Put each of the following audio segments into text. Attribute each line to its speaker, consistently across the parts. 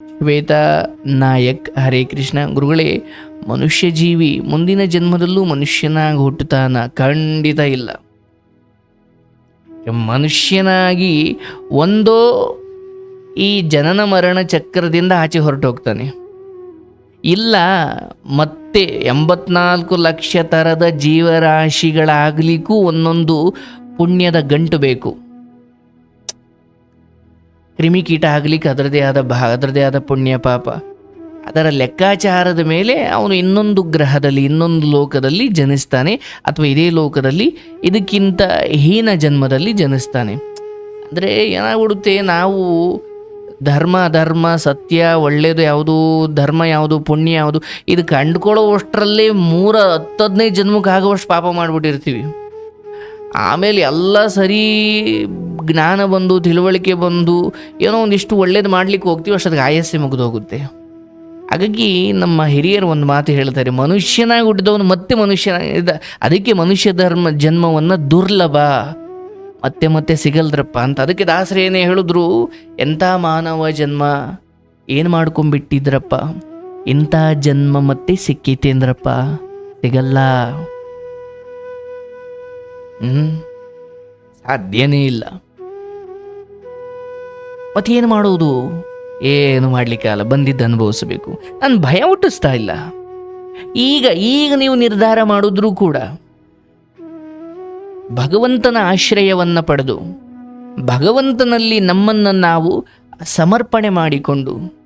Speaker 1: ಶ್ವೇತಾ ನಾಯಕ್ ಹರೇ ಕೃಷ್ಣ. ಗುರುಗಳೇ ಮನುಷ್ಯ ಜೀವಿ ಮುಂದಿನ ಜನ್ಮದಲ್ಲೂ ಮನುಷ್ಯನಾಗಿ ಹುಟ್ಟುತ್ತಾನ ಖಂಡಿತ ಇಲ್ಲ. ಮನುಷ್ಯನಾಗಿ ಒಂದೋ ಈ ಜನನ ಮರಣ ಚಕ್ರದಿಂದ ಆಚೆ ಹೊರಟು ಹೋಗ್ತಾನೆ ಇಲ್ಲ, ಮತ್ತೆ ಎಂಬತ್ನಾಲ್ಕು ಲಕ್ಷ ಥರದ ಜೀವರಾಶಿಗಳಾಗಲಿಕ್ಕೂ ಒಂದೊಂದು ಪುಣ್ಯದ ಗಂಟು ಬೇಕು. ಕ್ರಿಮಿಕೀಟ ಆಗಲಿಕ್ಕೆ ಅದರದೇ ಆದ ಭಾ ಅದರದೇ ಆದ ಪುಣ್ಯ ಪಾಪ. ಅದರ ಲೆಕ್ಕಾಚಾರದ ಮೇಲೆ ಅವನು ಇನ್ನೊಂದು ಗ್ರಹದಲ್ಲಿ, ಇನ್ನೊಂದು ಲೋಕದಲ್ಲಿ ಜನಿಸ್ತಾನೆ, ಅಥವಾ ಇದೇ ಲೋಕದಲ್ಲಿ ಇದಕ್ಕಿಂತ ಹೀನ ಜನ್ಮದಲ್ಲಿ ಜನಿಸ್ತಾನೆ. ಅಂದರೆ ಏನಾಗ್ಬಿಡುತ್ತೆ, ನಾವು ಧರ್ಮ ಧರ್ಮ, ಸತ್ಯ ಒಳ್ಳೆಯದು ಯಾವುದು, ಧರ್ಮ ಯಾವುದು, ಪುಣ್ಯ ಯಾವುದು, ಇದು ಕಂಡುಕೊಳ್ಳೋವಷ್ಟರಲ್ಲೇ ಮೂರ ಹತ್ತದನೇ ಜನ್ಮಕ್ಕೆ ಆಗುವಷ್ಟು ಪಾಪ ಮಾಡಿಬಿಟ್ಟಿರ್ತೀವಿ. ಆಮೇಲೆ ಎಲ್ಲ ಸರಿ ಜ್ಞಾನ ಬಂದು, ತಿಳುವಳಿಕೆ ಬಂದು, ಏನೋ ಒಂದಿಷ್ಟು ಒಳ್ಳೇದು ಮಾಡ್ಲಿಕ್ಕೆ ಹೋಗ್ತೀವಿ, ಅಷ್ಟೊತ್ತಿಗೆ ಆಯಸ್ಸೆ ಮುಗಿದೋಗುತ್ತೆ. ಹಾಗಾಗಿ ನಮ್ಮ ಹಿರಿಯರು ಒಂದು ಮಾತು ಹೇಳ್ತಾರೆ, ಮನುಷ್ಯನಾಗಿ ಹುಟ್ಟಿದವನು ಮತ್ತೆ ಮನುಷ್ಯನ ಅದಕ್ಕೆ ಮನುಷ್ಯ ಧರ್ಮ, ಜನ್ಮವನ್ನು ದುರ್ಲಭ, ಮತ್ತೆ ಮತ್ತೆ ಸಿಗಲ್ದ್ರಪ್ಪ ಅಂತ. ಅದಕ್ಕೆ ದಾಸರು ಏನೇ ಹೇಳಿದ್ರು, ಎಂಥ ಮಾನವ ಜನ್ಮ, ಏನು ಮಾಡ್ಕೊಂಬಿಟ್ಟಿದ್ರಪ್ಪ ಇಂಥ ಜನ್ಮ ಮತ್ತೆ ಸಿಕ್ಕೈತೇಂದ್ರಪ್ಪ? ಸಿಗಲ್ಲ. ಹ್ಮ್. ಸಾಧ್ಯನೇ ಇಲ್ಲ. ಮತ್ತೇನು ಮಾಡುವುದು? ಏನು ಮಾಡಲಿಕ್ಕಲ್ಲ ಬಂದಿದ್ದು ಅನುಭವಿಸಬೇಕು. ನಾನು ಭಯ ಹುಟ್ಟಿಸ್ತಾ ಇಲ್ಲ. ಈಗ ಈಗ ನೀವು ನಿರ್ಧಾರ ಮಾಡಿದ್ರೂ ಕೂಡ ಭಗವಂತನ ಆಶ್ರಯವನ್ನು ಪಡೆದು ಭಗವಂತನಲ್ಲಿ ನಮ್ಮನ್ನು ನಾವು ಸಮರ್ಪಣೆ ಮಾಡಿಕೊಂಡು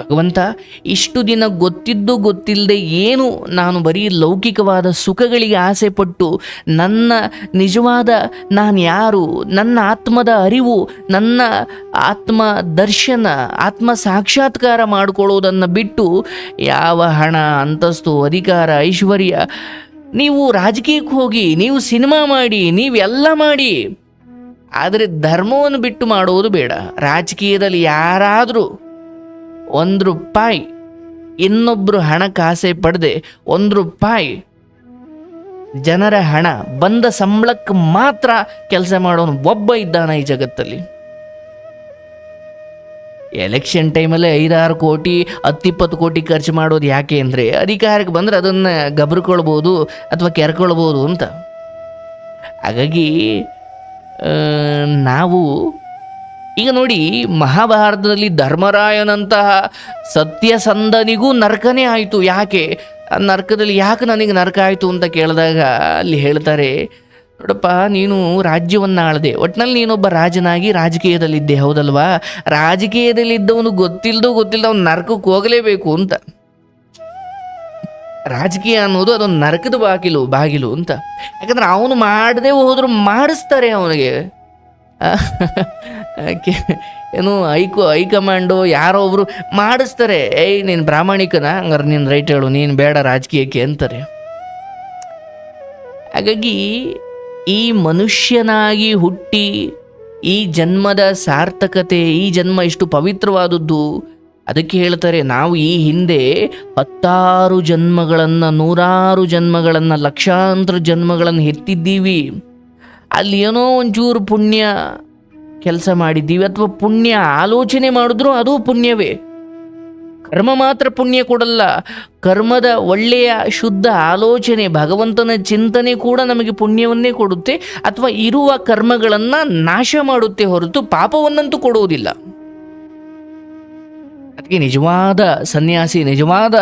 Speaker 1: ಭಗವಂತ, ಇಷ್ಟು ದಿನ ಗೊತ್ತಿದ್ದು ಗೊತ್ತಿಲ್ಲದೆ ಏನು ನಾನು ಬರೀ ಲೌಕಿಕವಾದ ಸುಖಗಳಿಗೆ ಆಸೆ ಪಟ್ಟು ನನ್ನ ನಿಜವಾದ ನಾನು ಯಾರು, ನನ್ನ ಆತ್ಮದ ಅರಿವು, ನನ್ನ ಆತ್ಮ ದರ್ಶನ, ಆತ್ಮ ಸಾಕ್ಷಾತ್ಕಾರ ಮಾಡಿಕೊಳ್ಳೋದನ್ನು ಬಿಟ್ಟು ಯಾವ ಹಣ, ಅಂತಸ್ತು, ಅಧಿಕಾರ, ಐಶ್ವರ್ಯ, ನೀವು ರಾಜಕೀಯಕ್ಕೆ ಹೋಗಿ, ನೀವು ಸಿನಿಮಾ ಮಾಡಿ ನೀವೆಲ್ಲ ಮಾಡಿ, ಆದರೆ ಧರ್ಮವನ್ನು ಬಿಟ್ಟು ಮಾಡುವುದು ಬೇಡ. ರಾಜಕೀಯದಲ್ಲಿ ಯಾರಾದರೂ ಒಂದು ರೂಪಾಯಿ. ಇನ್ನೊಬ್ಬರು ಹಣಕ್ಕೆ ಆಸೆ ಪಡೆದೆ ಒಂದು ರೂಪಾಯಿ. ಜನರ ಹಣ ಬಂದ ಸಂಬಳಕ್ಕೆ ಮಾತ್ರ ಕೆಲಸ ಮಾಡೋನು ಒಬ್ಬ ಇದ್ದಾನೆ ಈ ಜಗತ್ತಲ್ಲಿ. ಎಲೆಕ್ಷನ್ ಟೈಮಲ್ಲಿ ಐದಾರು ಕೋಟಿ, ಹತ್ತಿಪ್ಪತ್ತು ಕೋಟಿ ಖರ್ಚು ಮಾಡೋದು ಯಾಕೆ ಅಂದರೆ ಅಧಿಕಾರಕ್ಕೆ ಬಂದರೆ ಅದನ್ನು ಗಬರ್ಕೊಳ್ಬೋದು ಅಥವಾ ಕೆರ್ಕೊಳ್ಬೋದು ಅಂತ. ಹಾಗಾಗಿ ನಾವು ಈಗ ನೋಡಿ ಮಹಾಭಾರತದಲ್ಲಿ ಧರ್ಮರಾಯನಂತಹ ಸತ್ಯಸಂಧನಿಗೂ ನರಕನೇ ಆಯಿತು. ಯಾಕೆ? ಆ ನರಕದಲ್ಲಿ ಯಾಕೆ ನನಗೆ ನರಕ ಆಯಿತು ಅಂತ ಕೇಳಿದಾಗ ಅಲ್ಲಿ ಹೇಳ್ತಾರೆ, ನೋಡಪ್ಪ, ನೀನು ರಾಜ್ಯವನ್ನು ಆಳದೆ ಒಟ್ಟಿನಲ್ಲಿ ನೀನೊಬ್ಬ ರಾಜನಾಗಿ ರಾಜಕೀಯದಲ್ಲಿದ್ದೆ, ಹೌದಲ್ವಾ? ರಾಜಕೀಯದಲ್ಲಿದ್ದವನು ಗೊತ್ತಿಲ್ಲದೋ ಗೊತ್ತಿಲ್ಲದ ಅವನು ನರಕಕ್ಕೆ ಹೋಗಲೇಬೇಕು ಅಂತ. ರಾಜಕೀಯ ಅನ್ನೋದು ಅದೊಂದು ನರಕದ ಬಾಗಿಲು ಬಾಗಿಲು ಅಂತ. ಯಾಕಂದ್ರೆ ಅವನು ಮಾಡದೆ ಹೋದ್ರು ಮಾಡಿಸ್ತಾರೆ ಅವನಿಗೆ. ಏನು ಹೈಕೋ ಹೈಕಮಾಂಡು ಯಾರೋ ಒಬ್ರು ಮಾಡಿಸ್ತಾರೆ. ಏಯ್, ನೀನು ಪ್ರಾಮಾಣಿಕನ? ಹಂಗಾರೆ ನೀನು ರೈಟ್ ಹೇಳು, ನೀನು ಬೇಡ ರಾಜಕೀಯಕ್ಕೆ ಅಂತಾರೆ. ಹಾಗಾಗಿ ಈ ಮನುಷ್ಯನಾಗಿ ಹುಟ್ಟಿ ಈ ಜನ್ಮದ ಸಾರ್ಥಕತೆ, ಈ ಜನ್ಮ ಇಷ್ಟು ಪವಿತ್ರವಾದದ್ದು, ಅದಕ್ಕೆ ಹೇಳ್ತಾರೆ ನಾವು ಈ ಹಿಂದೆ ಹತ್ತಾರು ಜನ್ಮಗಳನ್ನು, ನೂರಾರು ಜನ್ಮಗಳನ್ನು, ಲಕ್ಷಾಂತರ ಜನ್ಮಗಳನ್ನು ಎತ್ತಿದ್ದೀವಿ. ಅಲ್ಲಿ ಏನೋ ಒಂಚೂರು ಪುಣ್ಯ ಕೆಲಸ ಮಾಡಿದ್ದೀವಿ ಅಥವಾ ಪುಣ್ಯ ಆಲೋಚನೆ ಮಾಡಿದ್ರು ಅದು ಪುಣ್ಯವೇ. ಕರ್ಮ ಮಾತ್ರ ಪುಣ್ಯ ಕೊಡಲ್ಲ, ಕರ್ಮದ ಒಳ್ಳೆಯ ಶುದ್ಧ ಆಲೋಚನೆ, ಭಗವಂತನ ಚಿಂತನೆ ಕೂಡ ನಮಗೆ ಪುಣ್ಯವನ್ನೇ ಕೊಡುತ್ತೆ ಅಥವಾ ಇರುವ ಕರ್ಮಗಳನ್ನು ನಾಶ ಮಾಡುತ್ತೆ ಹೊರತು ಪಾಪವನ್ನಂತೂ ಕೊಡುವುದಿಲ್ಲ. ಅದಕ್ಕೆ ನಿಜವಾದ ಸನ್ಯಾಸಿ, ನಿಜವಾದ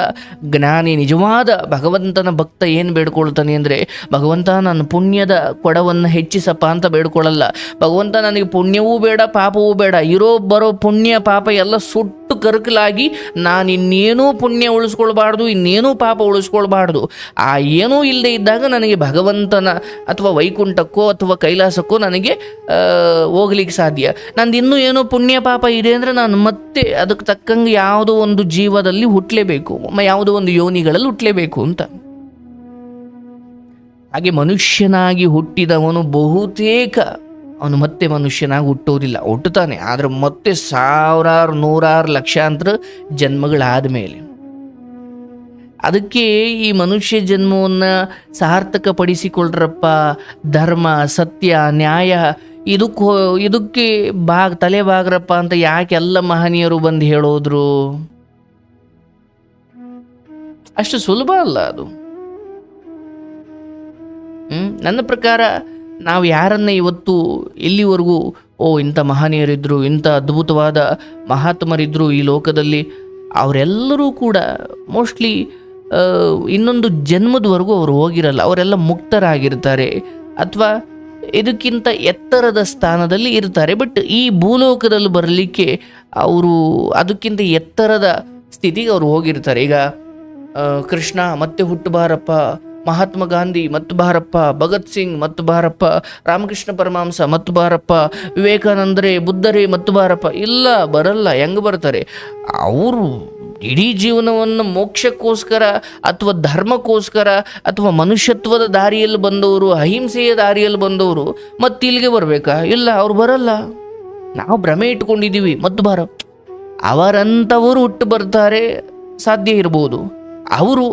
Speaker 1: ಜ್ಞಾನಿ, ನಿಜವಾದ ಭಗವಂತನ ಭಕ್ತ ಏನು ಬೇಡ್ಕೊಳ್ತಾನೆ ಅಂದರೆ, ಭಗವಂತ ನನ್ನ ಪುಣ್ಯದ ಕೊಡವನ್ನು ಹೆಚ್ಚಿಸಪ್ಪ ಅಂತ ಬೇಡ್ಕೊಳ್ಳಲ್ಲ ಭಗವಂತ ನನಗೆ ಪುಣ್ಯವೂ ಬೇಡ, ಪಾಪವೂ ಬೇಡ. ಇರೋ ಬರೋ ಪುಣ್ಯ, ಪಾಪ ಎಲ್ಲ ಸುಟ್ಟು ಕರಕಲಾಗಿ ನಾನು ಇನ್ನೇನೂ ಪುಣ್ಯ ಉಳಿಸ್ಕೊಳ್ಬಾರ್ದು, ಇನ್ನೇನೂ ಪಾಪ ಉಳಿಸ್ಕೊಳ್ಬಾರ್ದು. ಆ ಏನೂ ಇಲ್ಲದೆ ಇದ್ದಾಗ ನನಗೆ ಭಗವಂತನ ಅಥವಾ ವೈಕುಂಠಕ್ಕೋ ಅಥವಾ ಕೈಲಾಸಕ್ಕೋ ನನಗೆ ಹೋಗ್ಲಿಕ್ಕೆ ಸಾಧ್ಯ. ನಂದು ಇನ್ನೂ ಏನೋ ಪುಣ್ಯ ಪಾಪ ಇದೆ ಅಂದರೆ ನಾನು ಮತ್ತೆ ಅದಕ್ಕೆ ತಕ್ಕಂಗೆ ಯಾವುದೋ ಒಂದು ಜೀವದಲ್ಲಿ ಹುಟ್ಟಲೇಬೇಕು ಯಾವುದೋ ಒಂದು ಯೋನಿಗಳಲ್ಲಿ ಹುಟ್ಟಲೇಬೇಕು ಅಂತ. ಹಾಗೆ ಮನುಷ್ಯನಾಗಿ ಹುಟ್ಟಿದವನು ಬಹುತೇಕ ಅವನು ಮತ್ತೆ ಮನುಷ್ಯನಾಗಿ ಹುಟ್ಟೋದಿಲ್ಲ ಹುಟ್ಟುತ್ತಾನೆ. ಆದರೆ ಮತ್ತೆ ಸಾವಿರಾರು, ನೂರಾರು ಲಕ್ಷಾಂತರ ಜನ್ಮಗಳಾದ ಮೇಲೆ. ಅದಕ್ಕೆ ಈ ಮನುಷ್ಯ ಜನ್ಮವನ್ನು ಸಾರ್ಥಕಪಡಿಸಿಕೊಳ್ಳ್ರಪ್ಪ, ಧರ್ಮ, ಸತ್ಯ, ನ್ಯಾಯ, ಇದಕ್ಕೆ ಇದಕ್ಕೆ ಬಾಗ್ ತಲೆ ಬಾಗ್ರಪ್ಪ ಅಂತ ಯಾಕೆ ಎಲ್ಲ ಮಹನೀಯರು ಬಂದು ಹೇಳೋದ್ರು? ಅಷ್ಟು ಸುಲಭ ಅಲ್ಲ ಅದು? ನನ್ನ ಪ್ರಕಾರ ನಾವು ಯಾರನ್ನ ಇವತ್ತು ಇಲ್ಲಿವರೆಗೂ, ಓ, ಇಂಥ ಮಹನೀಯರಿದ್ದರು ಇಂಥ ಅದ್ಭುತವಾದ ಮಹಾತ್ಮರಿದ್ದರು ಈ ಲೋಕದಲ್ಲಿ, ಅವರೆಲ್ಲರೂ ಕೂಡ ಮೋಸ್ಟ್ಲಿ ಇನ್ನೊಂದು ಜನ್ಮದವರೆಗೂ ಅವರು ಹೋಗಿರಲ್ಲ, ಅವರೆಲ್ಲ ಮುಕ್ತರಾಗಿರ್ತಾರೆ. ಅಥವಾ ಇದಕ್ಕಿಂತ ಎತ್ತರದ ಸ್ಥಾನದಲ್ಲಿ ಇರ್ತಾರೆ. ಬಟ್ ಈ ಭೂಲೋಕದಲ್ಲಿ ಬರಲಿಕ್ಕೆ ಅವರು ಅದಕ್ಕಿಂತ ಎತ್ತರದ ಸ್ಥಿತಿಗೆ ಅವರು ಹೋಗಿರ್ತಾರೆ. ಈಗ ಕೃಷ್ಣ ಮತ್ತೆ ಹುಟ್ಟುಬಾರಪ್ಪ ಮಹಾತ್ಮ ಗಾಂಧಿ, ಮತ್ತು ಬಾರಪ್ಪ ಭಗತ್ ಸಿಂಗ್, ಮತ್ತು ಬಾರಪ್ಪ ರಾಮಕೃಷ್ಣ ಪರಮಹಂಸ, ಮತ್ತು ಬಾರಪ್ಪ ವಿವೇಕಾನಂದರೇ, ಬುದ್ಧರೇ, ಮತ್ತು ಬಾರಪ್ಪ ಇಲ್ಲ, ಬರಲ್ಲ, ಹೆಂಗೆ ಬರ್ತಾರೆ? ಅವರು ಇಡೀ ಜೀವನವನ್ನು ಮೋಕ್ಷಕ್ಕೋಸ್ಕರ ಅಥವಾ ಧರ್ಮಕ್ಕೋಸ್ಕರ ಅಥವಾ ಮನುಷ್ಯತ್ವದ ದಾರಿಯಲ್ಲಿ ಬಂದವರು, ಅಹಿಂಸೆಯ ದಾರಿಯಲ್ಲಿ ಬಂದವರು ಮತ್ತೆ ಇಲ್ಲಿಗೆ ಬರಬೇಕಾ? ಇಲ್ಲ, ಅವ್ರು ಬರಲ್ಲ. ನಾವು ಭ್ರಮೆ ಇಟ್ಕೊಂಡಿದ್ದೀವಿ ಮತ್ತು ಬಾರ ಅವರಂಥವರು ಹುಟ್ಟು ಬರ್ತಾರೆ, ಸಾಧ್ಯ ಇರ್ಬೋದು. ಅವರು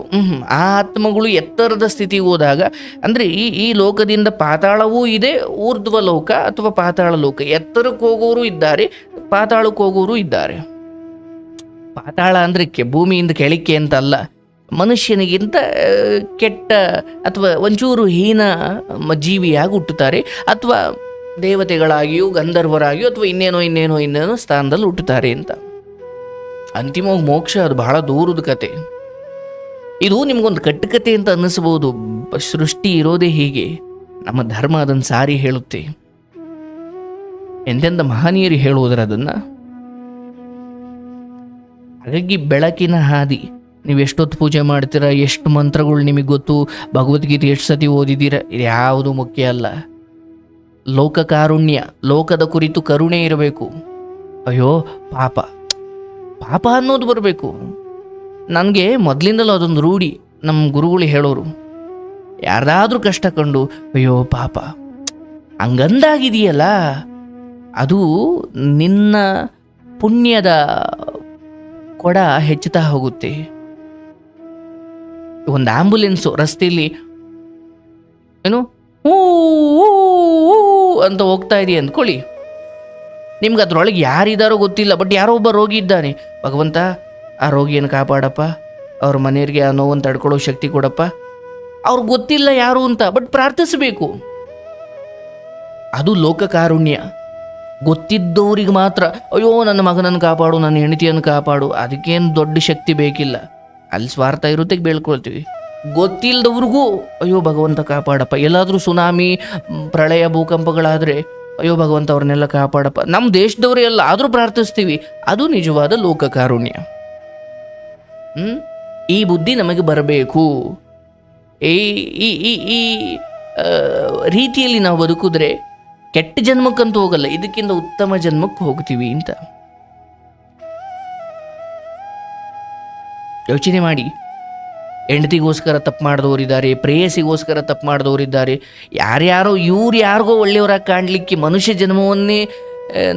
Speaker 1: ಆ ಆತ್ಮಗಳು ಎತ್ತರದ ಸ್ಥಿತಿಗೆ ಹೋದಾಗ, ಅಂದರೆ ಈ ಈ ಲೋಕದಿಂದ ಪಾತಾಳವೂ ಇದೆ, ಊರ್ಧ್ವ ಲೋಕ ಅಥವಾ ಪಾತಾಳ ಲೋಕ. ಎತ್ತರಕ್ಕೆ ಹೋಗೋರು ಇದ್ದಾರೆ, ಪಾತಾಳಕ್ಕೆ ಹೋಗೋರು ಇದ್ದಾರೆ. ಪಾತಾಳ ಅಂದರೆ ಕೆ, ಭೂಮಿಯಿಂದ ಕೆಳಕ್ಕೆ ಅಂತ ಅಲ್ಲ ಮನುಷ್ಯನಿಗಿಂತ ಕೆಟ್ಟ ಅಥವಾ ಒಂಚೂರು ಹೀನ ಜೀವಿಯಾಗಿ ಹುಟ್ಟುತ್ತಾರೆ. ಅಥವಾ ದೇವತೆಗಳಾಗಿಯೂ, ಗಂಧರ್ವರಾಗಿಯೂ, ಅಥವಾ ಇನ್ನೇನೋ ಇನ್ನೇನೋ ಇನ್ನೇನೋ ಸ್ಥಾನದಲ್ಲಿ ಹುಟ್ಟುತ್ತಾರೆ ಅಂತ. ಅಂತಿಮವಾಗಿ ಮೋಕ್ಷ ಅದು ಬಹಳ ದೂರದ ಕತೆ. ಇದು ನಿಮಗೊಂದು ಕಟ್ಟುಕತೆ ಅಂತ ಅನ್ನಿಸ್ಬೋದು ಸೃಷ್ಟಿ ಇರೋದೇ ಹೀಗೆ. ನಮ್ಮ ಧರ್ಮ ಅದನ್ನು ಸಾರಿ ಹೇಳುತ್ತೆ. ಎಂದೆಂದ ಮಹನೀಯರು ಹೇಳುವುದರ ಅದನ್ನ? ಹಾಗಾಗಿ ಬೆಳಕಿನ ಹಾದಿ. ನೀವು ಎಷ್ಟೊತ್ತು ಪೂಜೆ ಮಾಡ್ತೀರಾ, ಎಷ್ಟು ಮಂತ್ರಗಳು ನಿಮಗೆ ಗೊತ್ತು? ಭಗವದ್ಗೀತೆ ಎಷ್ಟು ಸತಿ ಓದಿದ್ದೀರಾ? ಇದು ಯಾವುದು ಮುಖ್ಯ ಅಲ್ಲ. ಲೋಕ ಕಾರುಣ್ಯ, ಲೋಕದ ಕುರಿತು ಕರುಣೆ ಇರಬೇಕು. ಅಯ್ಯೋ, ಪಾಪ. ಪಾಪ ಅನ್ನೋದು ಬರಬೇಕು. ನನಗೆ ಮೊದಲಿಂದಲೂ ಅದೊಂದು ರೂಢಿ ನಮ್ಮ ಗುರುಗಳು ಹೇಳೋರು. ಯಾರ್ದಾದ್ರೂ ಕಷ್ಟ ಕಂಡು, ಅಯ್ಯೋ ಪಾಪ, ಹಂಗಂದಾಗಿದೆಯಲ್ಲ, ಅದು ನಿನ್ನ ಪುಣ್ಯದ ಕೊಡ ಹೆಚ್ಚುತ್ತಾ ಹೋಗುತ್ತೆ. ಒಂದು ಆಂಬುಲೆನ್ಸು ರಸ್ತೆಯಲ್ಲಿ ಏನು ಹೂ ಅಂತ ಹೋಗ್ತಾ ಇದೆಯಾ ಅಂದ್ಕೊಳ್ಳಿ. ನಿಮ್ಗೆ ಅದ್ರೊಳಗೆ ಯಾರಿದ್ದಾರೋ ಗೊತ್ತಿಲ್ಲ, ಬಟ್ ಯಾರೋ ಒಬ್ಬ ರೋಗಿ ಇದ್ದಾನೆ. ಭಗವಂತ ಆ ರೋಗಿಯನ್ನು ಕಾಪಾಡಪ್ಪ. ಅವ್ರ ಮನೆಯವ್ರಿಗೆ ಆ ನೋವನ್ನು ತಡ್ಕೊಳ್ಳೋ ಶಕ್ತಿ ಕೊಡಪ್ಪ. ಅವ್ರಿಗೆ ಗೊತ್ತಿಲ್ಲ ಯಾರು ಅಂತ ಬಟ್ ಪ್ರಾರ್ಥಿಸಬೇಕು. ಅದು ಲೋಕ ಕಾರುಣ್ಯ. ಗೊತ್ತಿದ್ದವ್ರಿಗೆ ಮಾತ್ರ, ಅಯ್ಯೋ, ನನ್ನ ಮಗನನ್ನು ಕಾಪಾಡು, ನನ್ನ ಹೆಂಡತಿಯನ್ನು ಕಾಪಾಡು, ಅದಕ್ಕೇನು ದೊಡ್ಡ ಶಕ್ತಿ ಬೇಕಿಲ್ಲ. ಅಲ್ಲಿ ಸ್ವಾರ್ಥ ಇರುತ್ತೆ ಬೇಳ್ಕೊಳ್ತೀವಿ ಗೊತ್ತಿಲ್ಲದವ್ರಿಗೂ, ಅಯ್ಯೋ, ಭಗವಂತ ಕಾಪಾಡಪ್ಪ. ಎಲ್ಲಾದರೂ ಸುನಾಮಿ ಪ್ರಳಯ, ಭೂಕಂಪಗಳಾದರೆ, ಅಯ್ಯೋ, ಭಗವಂತ ಅವ್ರನ್ನೆಲ್ಲ ಕಾಪಾಡಪ್ಪ. ನಮ್ಮ ದೇಶದವರೇ ಎಲ್ಲ ಆದರೂ ಪ್ರಾರ್ಥಿಸ್ತೀವಿ. ಅದು ನಿಜವಾದ ಲೋಕ ಕಾರುಣ್ಯ. ಹ್ಮ್? ಈ ಬುದ್ಧಿ ನಮಗೆ ಬರಬೇಕು. ಈ ಈ ಈ ರೀತಿಯಲ್ಲಿ ನಾವು ಬದುಕಿದ್ರೆ ಕೆಟ್ಟ ಜನ್ಮಕ್ಕಂತೂ ಹೋಗಲ್ಲ, ಇದಕ್ಕಿಂತ ಉತ್ತಮ ಜನ್ಮಕ್ಕೆ ಹೋಗ್ತೀವಿ ಅಂತ. ಯೋಚನೆ ಮಾಡಿ. ಹೆಂಡತಿಗೋಸ್ಕರ ತಪ್ಪು ಮಾಡಿದವರಿದ್ದಾರೆ ಪ್ರೇಯಸಿಗೋಸ್ಕರ ತಪ್ಪು ಮಾಡಿದವರಿದ್ದಾರೆ ಯಾರ್ಯಾರೋ, ಇವ್ರು ಯಾರಿಗೋ ಒಳ್ಳೆಯವರಾಗಿ ಕಾಣಲಿಕ್ಕೆ ಮನುಷ್ಯ ಜನ್ಮವನ್ನೇ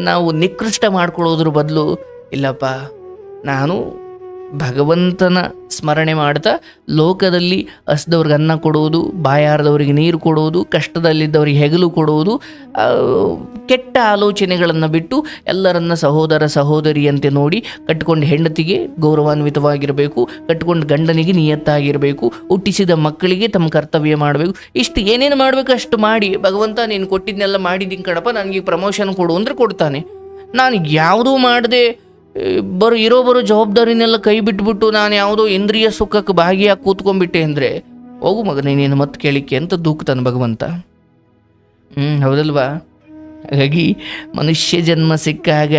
Speaker 1: ನಾವು ನಿಕೃಷ್ಟ ಮಾಡ್ಕೊಳ್ಳೋದ್ರ ಬದಲು, ಇಲ್ಲಪ್ಪ, ನಾನು ಭಗವಂತನ ಸ್ಮರಣೆ ಮಾಡ್ತಾ ಲೋಕದಲ್ಲಿ ಹಸ್ದವ್ರಿಗೆ ಅನ್ನ ಕೊಡೋದು ಬಾಯಾರದವರಿಗೆ ನೀರು ಕೊಡುವುದು, ಕಷ್ಟದಲ್ಲಿದ್ದವ್ರಿಗೆ ಹೆಗಲು ಕೊಡುವುದು ಕೆಟ್ಟ ಆಲೋಚನೆಗಳನ್ನು ಬಿಟ್ಟು ಎಲ್ಲರನ್ನ ಸಹೋದರ ಸಹೋದರಿಯಂತೆ ನೋಡಿ ಕಟ್ಕೊಂಡು ಹೆಂಡತಿಗೆ ಗೌರವಾನ್ವಿತವಾಗಿರಬೇಕು, ಕಟ್ಕೊಂಡು ಗಂಡನಿಗೆ ನಿಯತ್ತಾಗಿರಬೇಕು, ಹುಟ್ಟಿಸಿದ ಮಕ್ಕಳಿಗೆ ತಮ್ಮ ಕರ್ತವ್ಯ ಮಾಡಬೇಕು. ಇಷ್ಟು ಏನೇನು ಮಾಡಬೇಕು ಅಷ್ಟು ಮಾಡಿ, ಭಗವಂತ ನೀನು ಕೊಟ್ಟಿದ್ದನ್ನೆಲ್ಲ ಮಾಡಿದ್ದೀನಿ ಕಣಪ್ಪ, ನನಗೆ ಪ್ರಮೋಷನ್ ಕೊಡು ಅಂದರೆ ಕೊಡ್ತಾನೆ. ನಾನು ಯಾವುದೂ ಮಾಡದೆ ಬರೋ ಇರೋ ಬರೋ ಜವಾಬ್ದಾರಿನೆಲ್ಲ ಕೈ ಬಿಟ್ಬಿಟ್ಟು ನಾನು ಯಾವುದೋ ಇಂದ್ರಿಯ ಸುಖಕ್ಕೆ ಭಾಗಿಯಾಗಿ ಕೂತ್ಕೊಂಡ್ಬಿಟ್ಟೆ ಅಂದರೆ, ಹೋಗು ಮಗನೇ, ನೀನು ಮತ್ತೆ ಕೇಳಿಕೆ ಅಂತ ದೂಕ್ತಾನೆ ಭಗವಂತ. ಹ್ಞೂ ಹೌದಲ್ವಾ? ಹಾಗಾಗಿ ಮನುಷ್ಯ ಜನ್ಮ ಸಿಕ್ಕಾಗ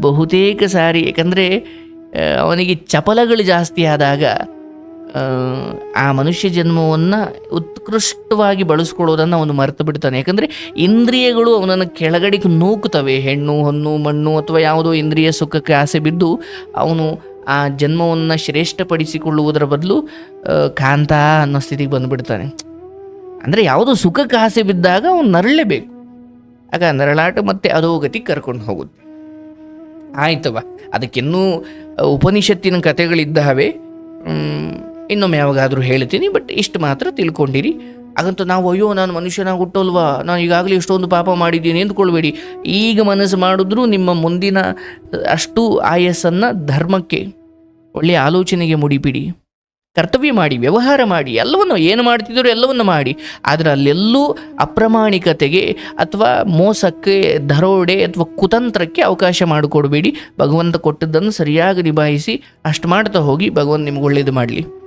Speaker 1: ಬಹುತೇಕ ಸಾರಿ, ಯಾಕಂದರೆ ಅವನಿಗೆ ಚಪಲಗಳು ಜಾಸ್ತಿ ಆದಾಗ ಆ, ಮನುಷ್ಯ ಜನ್ಮವನ್ನು ಉತ್ಕೃಷ್ಟವಾಗಿ ಬಳಸ್ಕೊಳ್ಳೋದನ್ನು ಅವನು ಮರೆತು ಬಿಡ್ತಾನೆ. ಯಾಕಂದರೆ ಇಂದ್ರಿಯಗಳು ಅವನನ್ನು ಕೆಳಗಡೆಗೆ ನೂಕುತ್ತವೆ. ಹೆಣ್ಣು ಹಣ್ಣು ಮಣ್ಣು ಅಥವಾ ಯಾವುದೋ ಇಂದ್ರಿಯ ಸುಖಕ್ಕೆ ಆಸೆ ಬಿದ್ದು ಅವನು ಆ ಜನ್ಮವನ್ನು ಶ್ರೇಷ್ಠಪಡಿಸಿಕೊಳ್ಳುವುದರ ಬದಲು ಕಾಂತ ಅನ್ನೋ ಸ್ಥಿತಿಗೆ ಬಂದುಬಿಡ್ತಾನೆ. ಅಂದರೆ ಯಾವುದೋ ಸುಖಕ್ಕೆ ಆಸೆ ಬಿದ್ದಾಗ ಅವನು ನರಳಲೇಬೇಕು ಆಗ ನರಳಾಟ ಮತ್ತೆ ಅಧೋಗತಿ ಕರ್ಕೊಂಡು ಹೋಗುತ್ತೆ ಆಯ್ತವ ಅದಕ್ಕಿನ್ನೂ ಉಪನಿಷತ್ತಿನ ಕಥೆಗಳಿದ್ದಾವೆ. ಇನ್ನೊಮ್ಮೆ ಯಾವಾಗಾದರೂ ಹೇಳ್ತೀನಿ ಬಟ್ ಇಷ್ಟು ಮಾತ್ರ ತಿಳ್ಕೊಂಡಿರಿ. ಹಾಗಂತ ನಾವು, ಅಯ್ಯೋ, ನಾನು ಮನುಷ್ಯನಾಗಿ ಹುಟ್ಟೋಲ್ವಾ? ನಾನು ಈಗಾಗಲೇ ಇಷ್ಟೊಂದು ಪಾಪ ಮಾಡಿದ್ದೀನಿ, ಎಂದುಕೊಳ್ಬೇಡಿ. ಈಗ ಮನಸ್ಸು ಮಾಡಿದ್ರೂ ನಿಮ್ಮ ಮುಂದಿನ, ಅಷ್ಟು ಆಯಸ್ಸನ್ನು ಧರ್ಮಕ್ಕೆ ಒಳ್ಳೆಯ ಆಲೋಚನೆಗೆ ಮುಡಿಬಿಡಿ. ಕರ್ತವ್ಯ ಮಾಡಿ, ವ್ಯವಹಾರ ಮಾಡಿ, ಎಲ್ಲವನ್ನು ಏನು ಮಾಡ್ತಿದ್ರು ಎಲ್ಲವನ್ನು ಮಾಡಿ, ಆದರೆ ಅಲ್ಲೆಲ್ಲೂ ಅಪ್ರಾಮಾಣಿಕತೆಗೆ ಅಥವಾ ಮೋಸಕ್ಕೆ, ದರೋಡೆ ಅಥವಾ ಕುತಂತ್ರಕ್ಕೆ ಅವಕಾಶ ಮಾಡಿಕೊಡಬೇಡಿ. ಭಗವಂತ ಕೊಟ್ಟದ್ದನ್ನು ಸರಿಯಾಗಿ ನಿಭಾಯಿಸಿ, ಅಷ್ಟು ಮಾಡ್ತಾ ಹೋಗಿ ಭಗವಂತ ನಿಮ್ಗೆ ಒಳ್ಳೇದು ಮಾಡಲಿ.